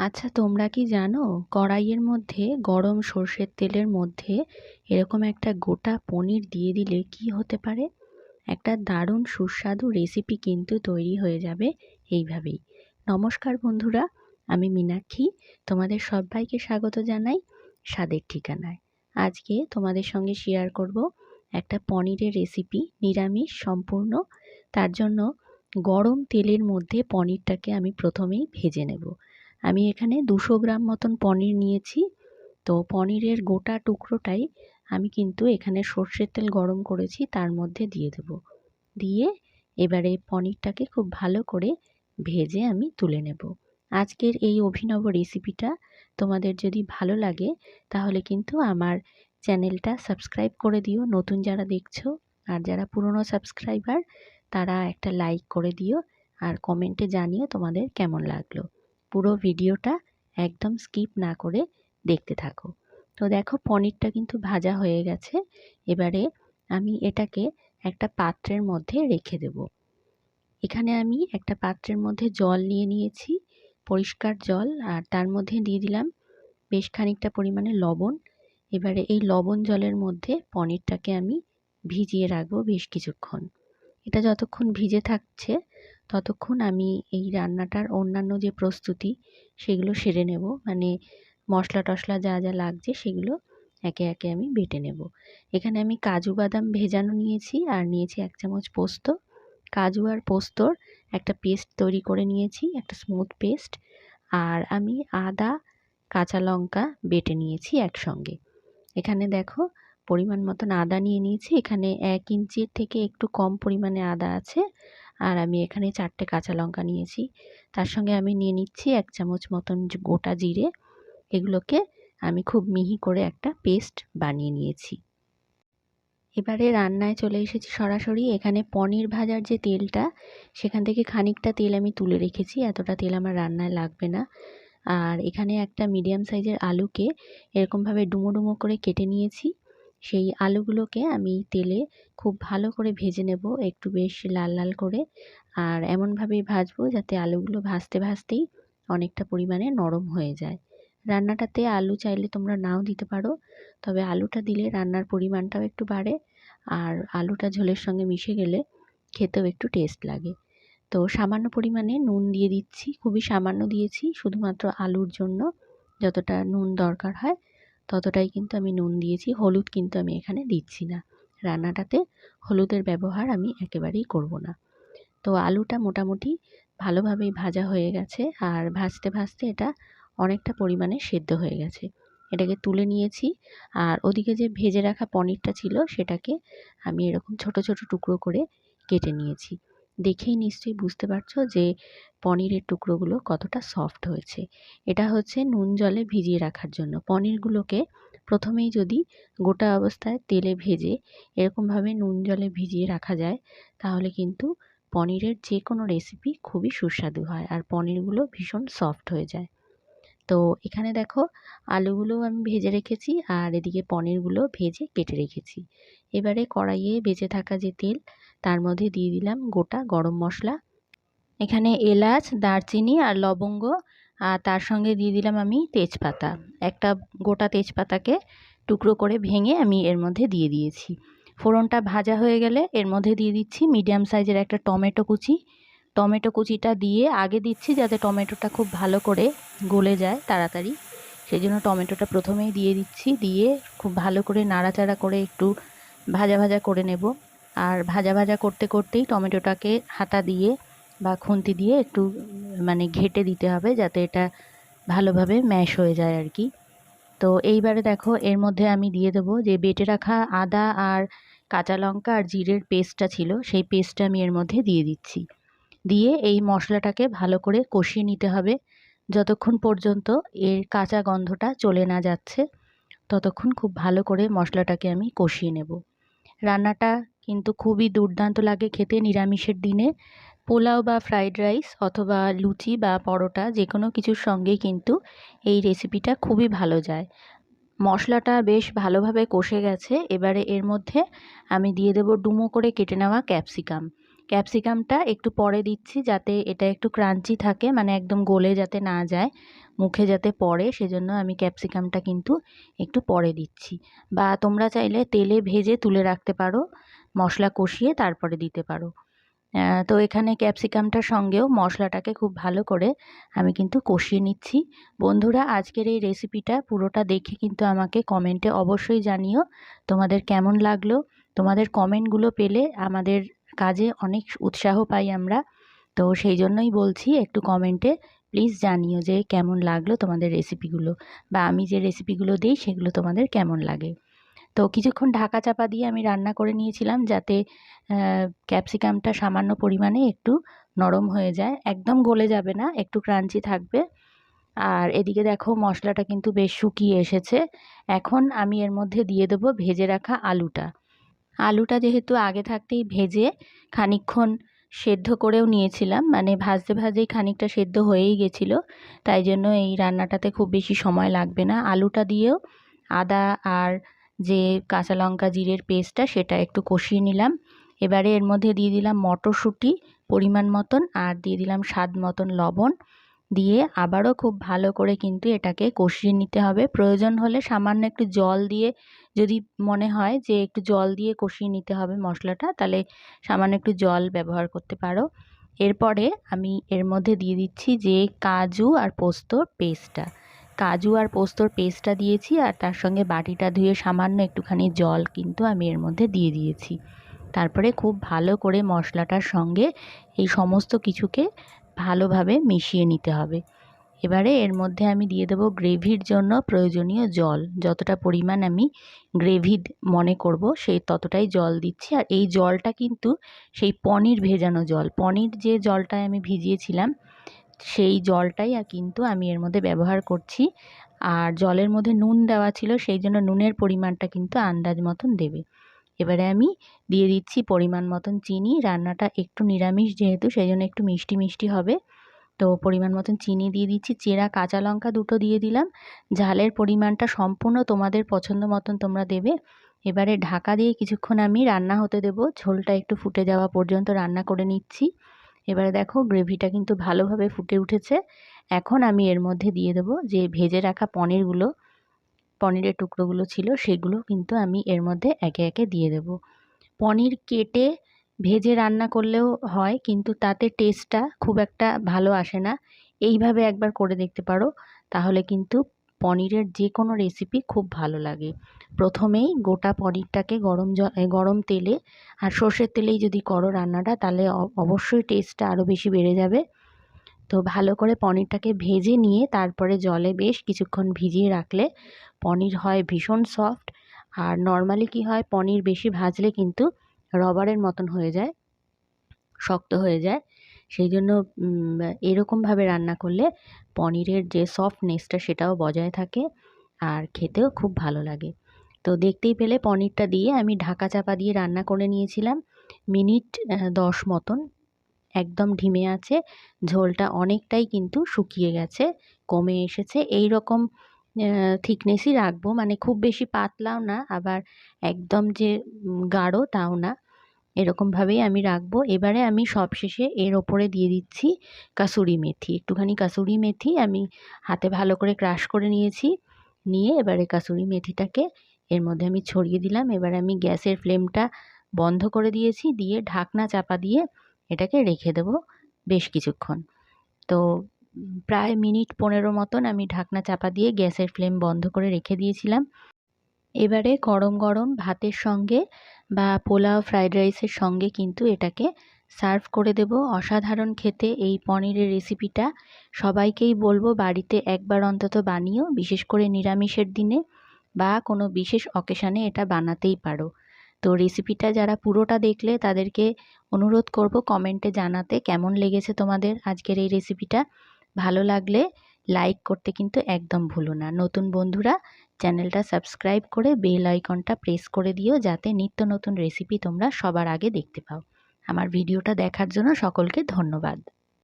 আচ্ছা তোমরা কি জানো কড়াইয়ের মধ্যে গরম সর্ষের তেলের মধ্যে এরকম একটা গোটা পনির দিয়ে দিলে কি হতে পারে? একটা দারুণ সুস্বাদু রেসিপি কিন্তু তৈরি হয়ে যাবে এইভাবেই। নমস্কার বন্ধুরা, আমি মীনাক্ষী, তোমাদের সবাইকে স্বাগত জানাই স্বাদের ঠিকানায়। আজকে তোমাদের সঙ্গে শেয়ার করব একটা পনিরের রেসিপি নিরামিষ, সম্পূর্ণ। তার জন্য গরম তেলের মধ্যে পনিরটাকে আমি প্রথমেই ভেজে নেব। আমি এখানে দুশো গ্রাম মতন পনির নিয়েছি। তো পনিরের গোটা টুকরোটাই আমি কিন্তু এখানে সর্ষের তেল গরম করেছি, তার মধ্যে দিয়ে দেব। দিয়ে এবারে পনিরটাকে খুব ভালো করে ভেজে আমি তুলে নেব। আজকের এই অভিনব রেসিপিটা তোমাদের যদি ভালো লাগে, তাহলে কিন্তু আমার চ্যানেলটা সাবস্ক্রাইব করে দিও। নতুন যারা দেখছ আর যারা পুরনো সাবস্ক্রাইবার, তারা একটা লাইক করে দিও আর কমেন্টে জানিও তোমাদের কেমন লাগল। পুরো ভিডিওটা একদম স্কিপ না করে দেখতে থাকো। তো দেখো, পনিরটা কিন্তু ভাজা হয়ে গেছে। এবারে আমি এটাকে একটা পাত্রের মধ্যে রেখে দেব। এখানে আমি একটা পাত্রের মধ্যে জল নিয়ে নিয়েছি, পরিষ্কার জল, আর তার মধ্যে দিয়ে দিলাম বেশ খানিকটা পরিমাণে লবণ। এবারে এই লবণ জলের মধ্যে পনিরটাকে আমি ভিজিয়ে রাখব বেশ কিছুক্ষণ। এটা যতক্ষণ ভিজে থাকছে ততক্ষণ আমি এই রান্নাটার অন্যান্য যে প্রস্তুতি, সেগুলো সেরে নেব। মানে মশলা টশলা যা যা লাগছে সেগুলো একে একে আমি বেটে নেব। এখানে আমি কাজু বাদাম ভেজানো নিয়েছি আর নিয়েছি এক চামচ পোস্ত। কাজু আর পোস্তর একটা পেস্ট তৈরি করে নিয়েছি, একটা স্মুথ পেস্ট। আর আমি আদা, কাঁচা লঙ্কা বেটে নিয়েছি একসঙ্গে। এখানে দেখো পরিমাণ মতন আদা নিয়ে নিয়েছি। এখানে এক ইঞ্চির থেকে একটু কম পরিমাণে আদা আছে। আর আমি এখানে চারটে কাঁচা লঙ্কা নিয়েছি। তার সঙ্গে আমি নিয়ে নিচ্ছি এক চামচ মতন গোটা জিরে। এগুলোকে আমি খুব মিহি করে একটা পেস্ট বানিয়ে নিয়েছি। এবারে রান্নায় চলে এসেছি সরাসরি। এখানে পনির ভাজার যে তেলটা, সেখান থেকে খানিকটা তেল আমি তুলে রেখেছি। এতটা তেল আমার রান্নায় লাগবে না। আর এখানে একটা মিডিয়াম সাইজের আলুকে এরকমভাবে ডুমো ডুমো করে কেটে নিয়েছি। সেই আলুগুলোকে আমি তেলে খুব ভালো করে ভেজে নেব, একটু বেশ লাল লাল করে। আর এমনভাবেই ভাজবো যাতে আলুগুলো ভাজতে ভাজতেই অনেকটা পরিমাণে নরম হয়ে যায়। রান্নাটাতে আলু চাইলে তোমরা নাও দিতে পারো, তবে আলুটা দিলে রান্নার পরিমাণটাও একটু বাড়ে আর আলুটা ঝোলের সঙ্গে মিশে গেলে খেতেও একটু টেস্ট লাগে। তো সামান্য পরিমাণে নুন দিয়ে দিচ্ছি, খুবই সামান্য দিয়েছি শুধুমাত্র আলুর জন্য, যতটা নুন দরকার হয়। ততটাই কিন্তু আমি নুন দিয়েছি, হলুদ কিন্তু আমি এখানে দিচ্ছি না। রান্নাটাতে হলুদের ব্যবহার আমি একেবারেই করব না। তো আলুটা মোটামুটি ভালোভাবেই ভাজা হয়ে গেছে আর ভাজতে ভাজতে এটা অনেকটা পরিমাণে সেদ্ধ হয়ে গেছে। এটাকে তুলে নিয়েছি আর ওদিকে যে ভেজে রাখা পনিরটা ছিল সেটাকে আমি এরকম ছোট ছোট টুকরো করে কেটে নিয়েছি। দেখেই নিশ্চয়ই বুঝতে পারছ যে পনিরের টুকরোগুলো কতটা সফট হয়েছে। এটা হচ্ছে নুন জলে ভিজিয়ে রাখার জন্য। পনিরগুলোকে প্রথমেই যদি গোটা অবস্থায় তেলে ভেজে এরকমভাবে নুন জলে ভিজিয়ে রাখা যায়, তাহলে কিন্তু পনিরের যে কোনো রেসিপি খুবই সুস্বাদু হয় আর পনিরগুলো ভীষণ সফট হয়ে যায়। তো এখানে দেখো আলুগুলোও আমি ভেজে রেখেছি আর এদিকে পনিরগুলো ভেজে কেটে রেখেছি। এবারে কড়াইয়ে বেঁচে থাকা যে তেল তার মধ্যে দিয়ে দিলাম গোটা গরম মশলা। এখানে এলাচ, দারচিনি আর লবঙ্গ আর তার সঙ্গে দিয়ে দিলাম আমি তেজপাতা। একটা গোটা তেজপাতাকে টুকরো করে ভেঙে আমি এর মধ্যে দিয়ে দিয়েছি। ফোড়নটা ভাজা হয়ে গেলে এর মধ্যে দিয়ে দিচ্ছি মিডিয়াম সাইজের একটা টমেটো কুচি। টমেটো কুচিটা দিয়ে আগে দিচ্ছি যাতে টমেটোটা খুব ভালো করে গলে যায় তাড়াতাড়ি। সেই জন্য টমেটোটা প্রথমেই দিয়ে দিচ্ছি। দিয়ে খুব ভালো করে নাড়াচাড়া করে একটু ভাজা ভাজা করে নেব। আর ভাজা ভাজা করতে করতেই টমেটোটাকে হাতা দিয়ে বা খুন্তি দিয়ে একটু মানে ঘেটে দিতে হবে যাতে এটা ভালোভাবে ম্যাশ হয়ে যায় আর কি। তো এইবারে দেখো, এর মধ্যে আমি দিয়ে দেবো যে বেটে রাখা আদা আর কাঁচা লঙ্কা আর জিরের পেস্টটা ছিল, সেই পেস্টটা আমি এর মধ্যে দিয়ে দিচ্ছি। দিয়ে এই মশলাটাকে ভালো করে কষিয়ে নিতে হবে। যতক্ষণ পর্যন্ত এর কাঁচা গন্ধটা চলে না যাচ্ছে, ততক্ষণ খুব ভালো করে মশলাটাকে আমি কষিয়ে নেব। রান্নাটা কিন্তু খুবই দুর্দান্ত লাগে খেতে নিরামিষের দিনে। পোলাও বা ফ্রাইড রাইস অথবা লুচি বা পরোটা যে কোনো কিছুর সঙ্গেই কিন্তু এই রেসিপিটা খুবই ভালো যায়। মশলাটা বেশ ভালোভাবে কষে গেছে, এবারে এর মধ্যে আমি দিয়ে দেব ডুমো করে কেটে নেওয়া ক্যাপসিকাম ক্যাপসিকামটা একটু পরে দিচ্ছি যাতে এটা একটু ক্রাঞ্চি থাকে মানে একদম গলে যাতে না যায়, মুখে যাতে পড়ে, সেজন্য আমি ক্যাপসিকামটা কিন্তু একটু পরে দিচ্ছি। বা তোমরা চাইলে তেলে ভেজে তুলে রাখতে পারো। মশলা কষিয়ে তারপরে দিতে পারো। তো এখানে ক্যাপসিকামটার সঙ্গেও মশলাটাকে খুব ভালো করে আমি কিন্তু কষিয়ে নিচ্ছি। বন্ধুরা, আজকের এই রেসিপিটা পুরোটা দেখে কিন্তু আমাকে কমেন্টে অবশ্যই জানিও তোমাদের কেমন লাগল। তোমাদের কমেন্টগুলো পেলে আমাদের কাজে অনেক উৎসাহ পাই আমরা। তো সেই জন্যই বলছি, একটু কমেন্টে প্লিজ জানিও যে কেমন লাগল তোমাদের রেসিপিগুলো বা আমি যে রেসিপিগুলো দিই সেগুলো তোমাদের কেমন লাগে। তো কিছুক্ষণ ঢাকা চাপা দিয়ে আমি রান্না করে নিয়েছিলাম যাতে ক্যাপসিকামটা সামান্য পরিমাণে একটু নরম হয়ে যায়। একদম গলে যাবে না, একটু ক্রাঞ্চি থাকবে। আর এদিকে দেখো মশলাটা কিন্তু বেশ শুকিয়ে এসেছে। এখন আমি এর মধ্যে দিয়ে দেবো ভেজে রাখা আলুটা। আলুটা যেহেতু আগে থাকতেই ভেজে খানিক্ষণ সেদ্ধ করেও নিয়েছিলাম মানে ভাজতে ভাজেই খানিকটা সেদ্ধ হয়েই গেছিল, তাই জন্য এই রান্নাটাতে খুব বেশি সময় লাগবে না। আলুটা দিয়েও আদা আর যে কাঁচা লঙ্কা জিরের পেস্টটা সেটা একটু কষিয়ে নিলাম। এবারে এর মধ্যে দিয়ে দিলাম মটরশুঁটি পরিমাণ মতন আর দিয়ে দিলাম স্বাদ মতন লবণ। দিয়ে আবারও খুব ভালো করে কিন্তু এটাকে কষিয়ে নিতে হবে। প্রয়োজন হলে সামান্য একটু জল দিয়ে যদি মনে হয় যে একটু জল দিয়ে কষিয়ে নিতে হবে মশলাটা, তাহলে সামান্য একটু জল ব্যবহার করতে পারো। এরপরে আমি এর মধ্যে দিয়ে দিচ্ছি যে কাজু আর পোস্তর পেস্টটা। কাজু আর পোস্তর পেস্টটা দিয়েছি আর তার সঙ্গে বাটিটা ধুয়ে সামান্য একটুখানি জল কিন্তু আমি এর মধ্যে দিয়ে দিয়েছি। তারপরে খুব ভালো করে মশলাটার সঙ্গে এই সমস্ত কিছুকে ভালোভাবে মিশিয়ে নিতে হবে। এবারে এর মধ্যে আমি দিয়ে দেবো গ্রেভির জন্য প্রয়োজনীয় জল। যতটা পরিমাণ আমি গ্রেভি মনে করব সেই ততটাই জল দিচ্ছি। আর এই জলটা কিন্তু সেই পনির ভেজানো জল। পনির যে জলটায় আমি ভিজিয়েছিলাম সেই জলটাই কিন্তু আমি এর মধ্যে ব্যবহার করছি। আর জলের মধ্যে নুন দেওয়া ছিল, সেই জন্য নুনের পরিমাণটা কিন্তু আন্দাজ মতন দেবে। এবারে আমি দিয়ে দিচ্ছি পরিমাণ মতন চিনি। রান্নাটা একটু নিরামিষ যেহেতু, সেই জন্য একটু মিষ্টি মিষ্টি হবে। তো পরিমাণ মতন চিনি দিয়ে দিচ্ছি, চেরা কাঁচা লঙ্কা দুটো দিয়ে দিলাম। ঝালের পরিমাণটা সম্পূর্ণ তোমাদের পছন্দ মতন তোমরা দেবে। এবারে ঢাকা দিয়ে কিছুক্ষণ আমি রান্না হতে দেব। ঝোলটা একটু ফুটে যাওয়া পর্যন্ত রান্না করে নিচ্ছি। এবারে দেখো গ্রেভিটা কিন্তু ভালোভাবে ফুটে উঠেছে। এখন আমি এর মধ্যে দিয়ে দেবো যে ভেজে রাখা পনিরগুলো, পনিরের টুকরোগুলো ছিল সেগুলো কিন্তু আমি এর মধ্যে একে একে দিয়ে দেব। পনির কেটে ভেজে রান্না করলেও হয়, কিন্তু তাতে টেস্টটা খুব একটা ভালো আসে না। এইভাবে একবার করে দেখতে পারো, তাহলে কিন্তু পনিরের যে কোনো রেসিপি খুব ভালো লাগে। প্রথমেই গোটা পনিরটাকে গরম জল গরম তেলে আর সর্ষের তেলেই যদি করো রান্নাটা, তাহলে অবশ্যই টেস্টটা আরও বেশি বেড়ে যাবে। তো ভালো করে পনিরটাকে ভেজে নিয়ে তারপরে জলে বেশ কিছুক্ষণ ভিজিয়ে রাখলে পনির হয় ভীষণ সফট আর নর্মালি কি হয়, পনির বেশি ভাজলে কিন্তু রবারের মতন হয়ে যায়, শক্ত হয়ে যায়। সেই জন্য এরকমভাবে রান্না করলে পনিরের যে সফটনেসটা সেটাও বজায় থাকে আর খেতেও খুব ভালো লাগে। তো দেখতেই পেলে পনিরটা দিয়ে আমি ঢাকা চাপা দিয়ে রান্না করে নিয়েছিলাম। মিনিট দশ মতন। একদম ঢিমে আছে। ঝোলটা অনেকটাই কিন্তু শুকিয়ে গেছে, কমে এসেছে। এই রকম থিকনেসই রাখব। মানে খুব বেশি পাতলাও না, আবার একদম যে গাঢ় তাও না। এরকমভাবেই আমি রাখব। এবারে আমি সবশেষে এর ওপরে দিয়ে দিচ্ছি কাসুরি মেথি। একটুখানি কাসুরি মেথি আমি হাতে ভালো করে ক্রাশ করে নিয়েছি। নিয়ে এবারে কাসুরি মেথিটাকে এর মধ্যে আমি ছড়িয়ে দিলাম। এবার আমি গ্যাসের ফ্লেমটা বন্ধ করে দিয়েছি। দিয়ে ঢাকনা চাপা দিয়ে এটাকে রেখে দেবো বেশ কিছুক্ষণ। তো প্রায় মিনিট পনেরো মতন আমি ঢাকনা চাপা দিয়ে গ্যাসের ফ্লেম বন্ধ করে রেখে দিয়েছিলাম। এবারে গরম গরম ভাতের সঙ্গে বা পোলাও, ফ্রাইড রাইসের সঙ্গে কিন্তু এটাকে সার্ভ করে দেব। অসাধারণ খেতে এই পনিরের রেসিপিটা সবাইকেই বলব, বাড়িতে একবার অন্তত বানিও, বিশেষ করে নিরামিষের দিনে বা কোনো বিশেষ অকেশানে এটা বানাতেই পারো। তো রেসিপিটা যারা পুরোটা দেখলে তাদেরকে অনুরোধ করব কমেন্টে জানাতে কেমন লেগেছে তোমাদের আজকের এই রেসিপিটা। ভালো লাগলে লাইক করতে কিন্তু একদম ভুলো না। নতুন বন্ধুরা, চ্যানেলটা সাবস্ক্রাইব করে বেল আইকনটা প্রেস করে দিও যাতে নিত্য নতুন রেসিপি তোমরা সবার আগে দেখতে পাও। আমার ভিডিওটা দেখার জন্য সকলকে ধন্যবাদ।